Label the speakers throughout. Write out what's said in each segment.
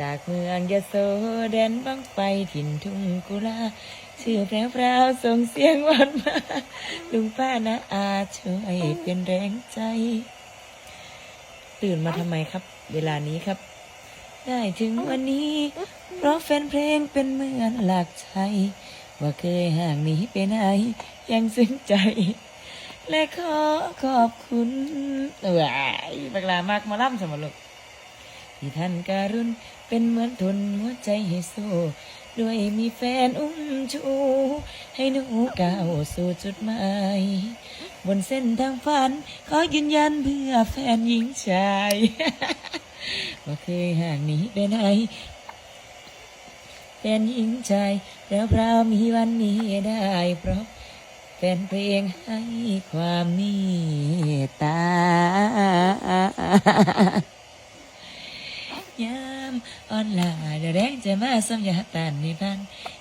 Speaker 1: จากเมืองยะโสแดนบังไปถิ่นทุ่งกุลาชื่อแพรวพราวส่งเสียงหวานมาลุงป้านะอาช่วยเป็นแรงใจ ตื่นมาทำไมครับ เวลานี้ครับ ได้ถึงวันนี้ เพราะแฟนเพลงเป็นเหมือนหลักชัยว่าเคยห่างหนีไปไหนยังซึ้งใจ และขอขอบคุณเอ้ยบักลามากมาล่ำสมรุก ที่ท่านการุณเป็นเหมือนทุนหัวใจให้สู้ด้วยมีแฟนอุ้มชู ให้หนูก้าวสู่จุดหมายบนเส้นทางฝัน ขอยืนยันเพื่อแฟนหญิงชายว่าเคยห่างหนีไปไหนแฟนหญิงชายแล้วพราวมีวันนี้ได้ เพราะแฟนเพลงให้ความเมีตายา อ่อนลาเดแรงใจมาสมยาตานในพัน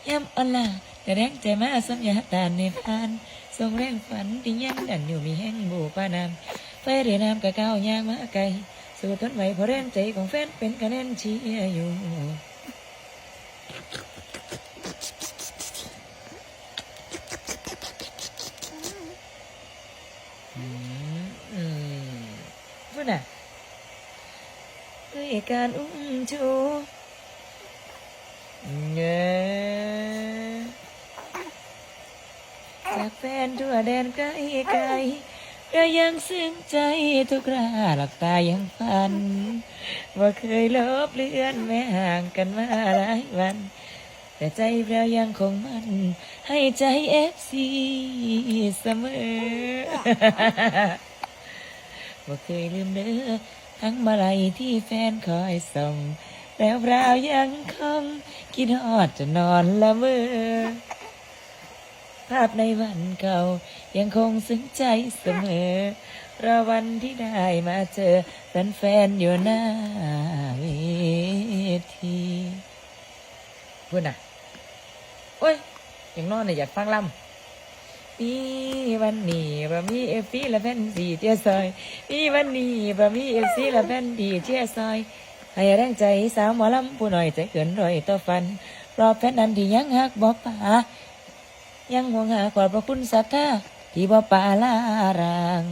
Speaker 1: ยามอ่อนลาเดแรงใจมาสมยาตานในพันทรงแรงฝันที่ยังดันอยู่มีแห้งบูปานามไฟเรียนามกะเก้ายางมาไกล สู่ทนไหวพอแรงใจของแฟนเป็นกระแนนเชียร์อยู่ อืมอืมพูดน่ะ ด้วยการอุ้มชูเงยจากแฟนทั่วแดนไกลไกลก็ยังซึ้งใจทุกคราหลับตายังฝัน ว่าเคยลบเลือนแม้ห่างกันมาหลายวัน แต่ใจเรายังคงมั่น ให้ใจเอฟซีเสมอว่าเคยลืมเด้อ ทั้งมาลัยที่แฟนคอยส่ง แล้วเรายังคงคิดฮอดจะนอนละเมอภาพในวันเก่ายังคงซึ้งใจเสมอรอวันที่ได้มาเจอแฟนๆอยู่หน้าเวทีพูดน่ะ โอ้ยอย่างนอนเนี่ยอยากฟังลำ มีวันนี้บะมีเอฟซีละแผ่นดีเจียซอยมีวันนี้บะมีเอฟซีละแผ่นดีเจียซอยให้แรงใจสาวหมอลำผู้หน่อยใจเกินรอยต่อฟันรอแฟนนั้นที่ยังหักบอกป่ายังห่วงหาขอบพระคุณศรัทธาที่บ่ป่าลาราง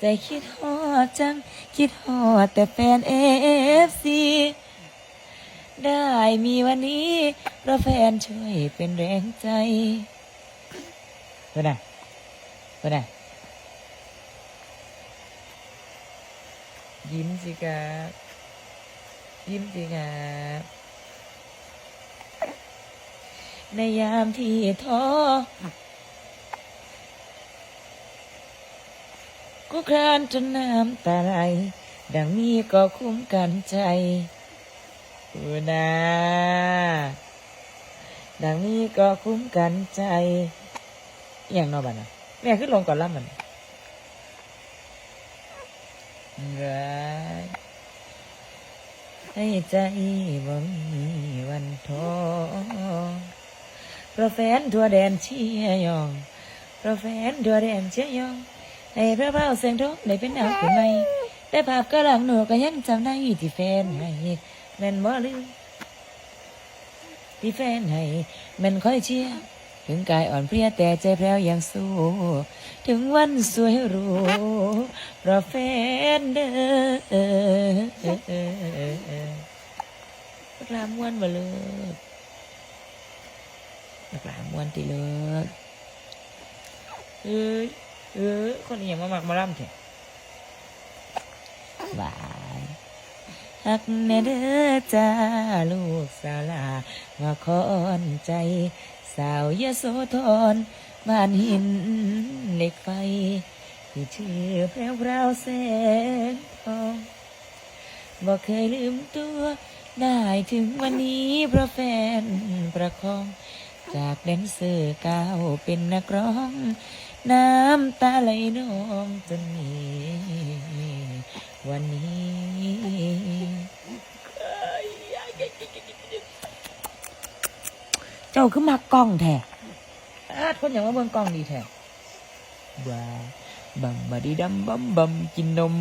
Speaker 1: ใจคิดฮอดจัง คิดฮอดแต่แฟนเอฟซีได้มีวันนี้เพราะแฟนช่วยเป็นแรงใจ เพื่อนน่ะเพื่อนยิ้มสิครับยิ้มสิครับในยามที่ท้อกูครานจนน้ำตาไหลดังนี้ก็คุ้มกันใจอุนาดังนี้ก็คุ้มกันใจ อย่างนอบันนะแม่ขึ้นลงก่อนล่ำมันร้ายให้ใจบ่มีวันท้อเพราะแฟนทั่วแดนเชียยองเพราะแฟนทั่วแดนเชียยองให้พระเบ้าเสียงทุกได้เป็นดาวขึ้นไหมแต่ภาพก็หลังหนูก็ยังจำได้ที่แฟนให้แม่นบ่ลืมที่แฟนให้แม่นคอยเชียร์ ถึงกายอ่อนเพลียแต่ใจแพรวยังสู้ ถึงวันสวยหรู้เพราะแฟนเด้อบักลามวนมาเลยบักลามวนติเลยเอ้ยเออคนนี้ยังมาหมักมาล่ำแท้บายหักแน่เด้อจ้าลูกสาวลาว่าคอนใจาวยโสธรบ้านหินเหล็กไฟที่ชื่อแพรวพราวแสงทองบอกเคยลืมตัวได้ถึงวันนี้เพราะแฟนประคอง จากแดนเซอร์ก้าวเป็นนักร้อง น้ำตาไหลนองจนมีวันนี้ เจ้าคือมากกล้องแท้อาดคนอย่างว่าเมืองกล้องดีแท้ว้าบัมบาดีดัมบัมบัมกินนม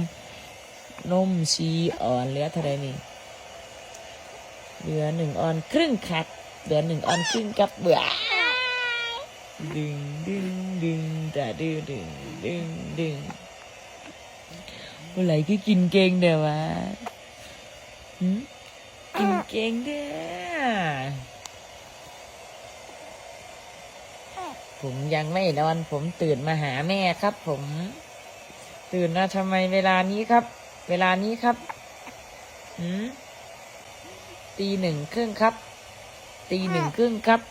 Speaker 1: นมชีอ่อนเหลือเท่าไรนี่เหลือหนึ่งออนครึ่งคัดเหลือหนึ่งออนครึ่งกับเบื่อดึงดึงดึงแต่ดึงดึงดึงดึงเมื่อไหร่ก็กินเก่งเด้อวะหืมกินเก่งเด้อ ผมยังไม่นอน ผมตื่นมาหาแม่ครับ ผม ตื่นมาทำไมเวลานี้ครับ เวลานี้ครับหืมตีหนึ่งครึ่งครับ ตีหนึ่งครึ่งครับ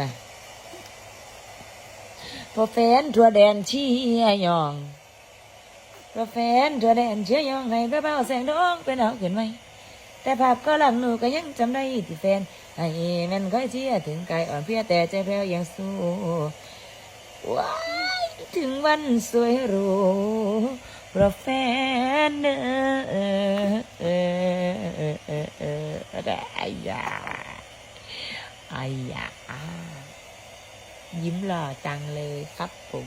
Speaker 1: นะพอแฟนทัวแดนเชียยองพอแฟนทัวแดนเชียยองให้เบาแสงดองเป็นเอาขึ้นไหม แต่ภาพก็หลังหนูก็ยังจำได้ที่แฟนให้แมันค่อยเชียร์ถึงกายอ่อนเพลียแต่ใจแพ้วยังสู้ว้ายถึงวันสวยหรูเพราะแฟนเนอออเออเออเออเออได้อายาอายายิ้มหล่อจังเลยครับผม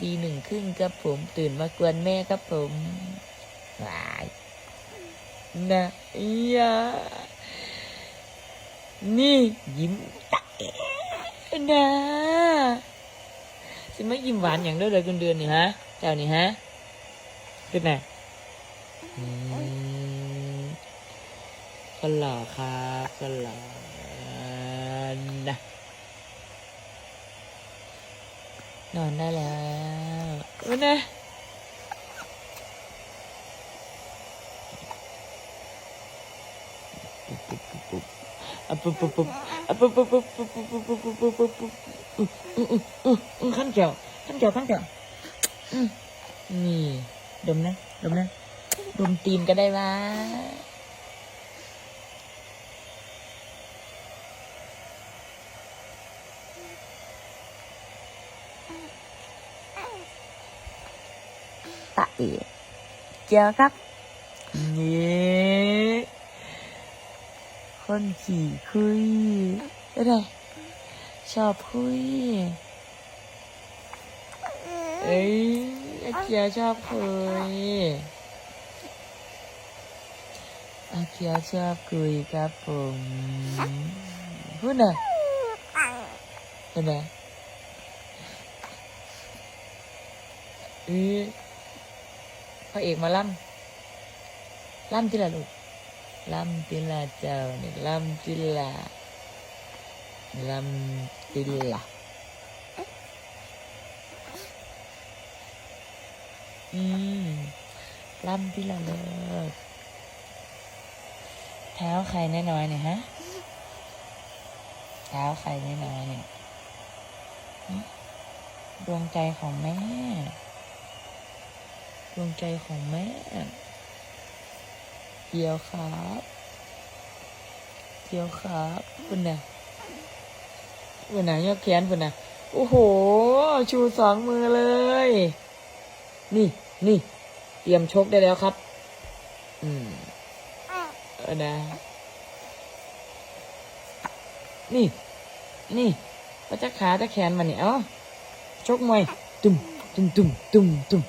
Speaker 1: ตีหนึ่งครึ่งครับผม ตื่นมากวนแม่ครับผมวาย นะอายานี่ยิ้มตะเอ๋นะสิไม่ยิ้มหวานอย่างเด้อเลยคุณเดือนนี่ฮะเจ้านี่ฮะขึ้นไหนอืมคนหล่อครับคนหล่อนะนอนได้แล้วอุ้ยนะ อะปุ๊บปุ๊บปุ๊บอะปุ๊บปุ๊บปุ๊บปุ๊บปุ๊บปุ๊บปุ๊บปุ๊บปุ๊บปุ๊บอืมอืมอืมอืมอืมขั้นเจียวขั้นเจียวขั้นเจียวอืมนี่ดมนะดมนะดมตีนก็ได้วะตะเอ๋เจอครับนี่ คนขี่คุยอะไรชอบคุยเอ้ยอาเกียชอบคุยอาเกียชอบคุยครับผมพูดหน่อยพูดหน่อยเอ้ยพระเอกมาล่ำล่ำที่ละลูก ล่ำที่ละเจ้าเนี่ยล่ำที่ละล่ำที่ละอืมล่ำที่ละเลิกเท้าใครน้อยๆเนี่ยฮะเท้าใครน้อยๆเนี่ยดวงใจของแม่ ดวงใจของแม่ เกียวครับเกี่ยวครับคุณน่ะคุณน่ะยกแขนคุณน่ะโอ้โห ชูสองมือเลย นี่นี่เตรียมชกได้แล้วครับ อืมเออนะ นี่ นี่ก็จะขาจะแขนมันนี่เอ้าชกมวยตุ่มตุ่มตุ่มตุ่มตุ่ม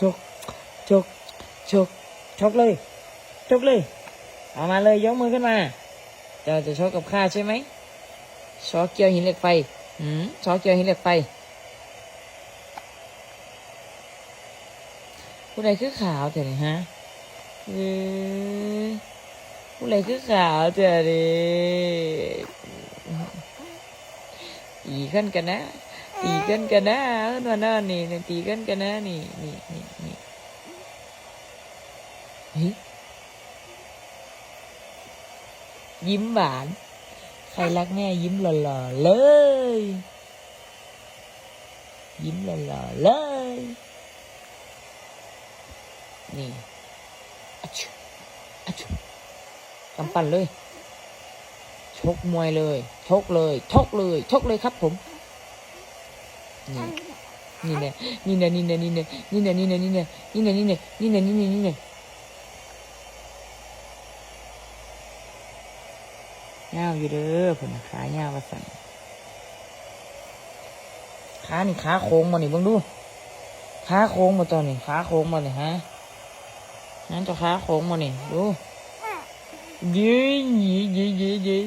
Speaker 1: ชกชกชกชกเลย ชกเลยเอามาเลยยกมือขึ้นมาเจ้าจะชกกับข้าใช่ไหมชอเกียวหินเหล็กไฟหืมชอเกียวหินเหล็กไฟผู้ใดคือขาวเถอะนี่ฮะเอ้ยผู้ใดคือขาวเถอะดิตีกันกันนะตีกันกันนะเอิ้นว่านั่นนี่ตีกันกันนะนี่นี่นี่นี่เฮ้ ยิ้มหวาน ใครรักแม่ยิ้มหล่อๆเลย ยิ้มหล่อๆเลย นี่อะชุอะชุกำปั้นเลย ชกมวยเลย ชกเลย ชกเลย ชกเลยครับผม นี่นี่เนี่ยนี่เนี่ยนี่เนี่ยนี่เนี่ยนี่เนี่ยนี่เนี่ยนี่เนี่ยนี่เนี่ยนี่เนี่ยนี่เนี่ยนี่เนี่ ยนี่เนี่ยเงาอยู่เด้อผมขาเงาว่าสั่นขานี่ขาโค้งมาหนี่เบิ่งดูขาโค้งมาตอนนี้ขาโค้งมาเลยฮะนั่นจะขาโค้งมานี่ดูยืนยืนยืนยืนยืน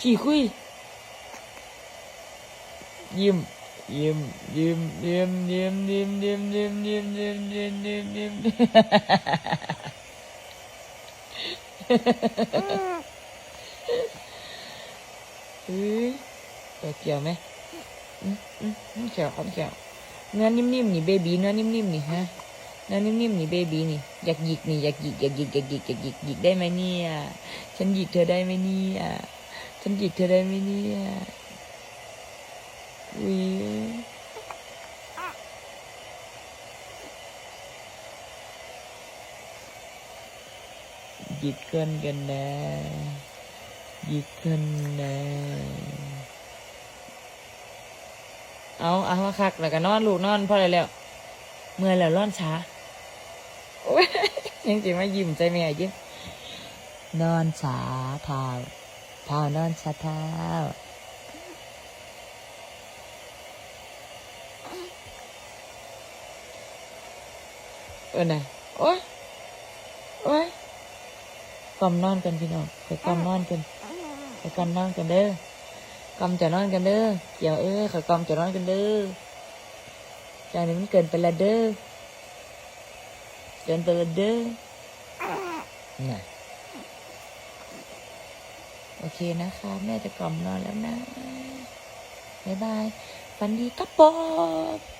Speaker 1: ขี่คุยยิ้มยิ้มยิ้มยิ้มยิ้มยิ้มยิ้มยิ้มยิ้มยิ้มยิ้มยิ้มยิ้ม เฮ้ยตัวเกี่ยวไหมอืมอืมอืมเกี่ยวครับเกี่ยวเนื้อนิ่มๆนี่เบบีเนื้อนิ่มๆนี่ฮะเนื้อนิ่มๆนี่เบบีนี่อยากหยิกนี่อยากหยิกอยากหยิกอยากหยิกอยากหยิกหยิกได้ไหมเนี่ยฉันหยิกเธอได้ไหมเนี่ยฉันหยิกเธอได้ไหมเนี่ยอุ้ยหยิกเกินกันนะห ยิกเกินนะเอาเอาคักแล้วก็นอนลูกนอนพออะไรแล้วเมื่อแล้วร้อนช้าโอ้ยยังสิมายิ้มใจแม่ยิ้มนอนช้าเท้าเท้านอนช้าเท้าเออน่ะโอ้ยโอ้ยกำนอนกันพี่น้องไปกำนอนกัน ไปกำนอนกันเด้อกำจะนอนกันเด้อเดี๋ยวเอ้ยขอกำจะนอนกันเด้อจานนี้มันเกินไปละเด้อเกินไปละเด้อน่ะโอเคนะคะ แม่จะกล่อมนอนแล้วนะ บ๊ายบายฝันดีครับปอบ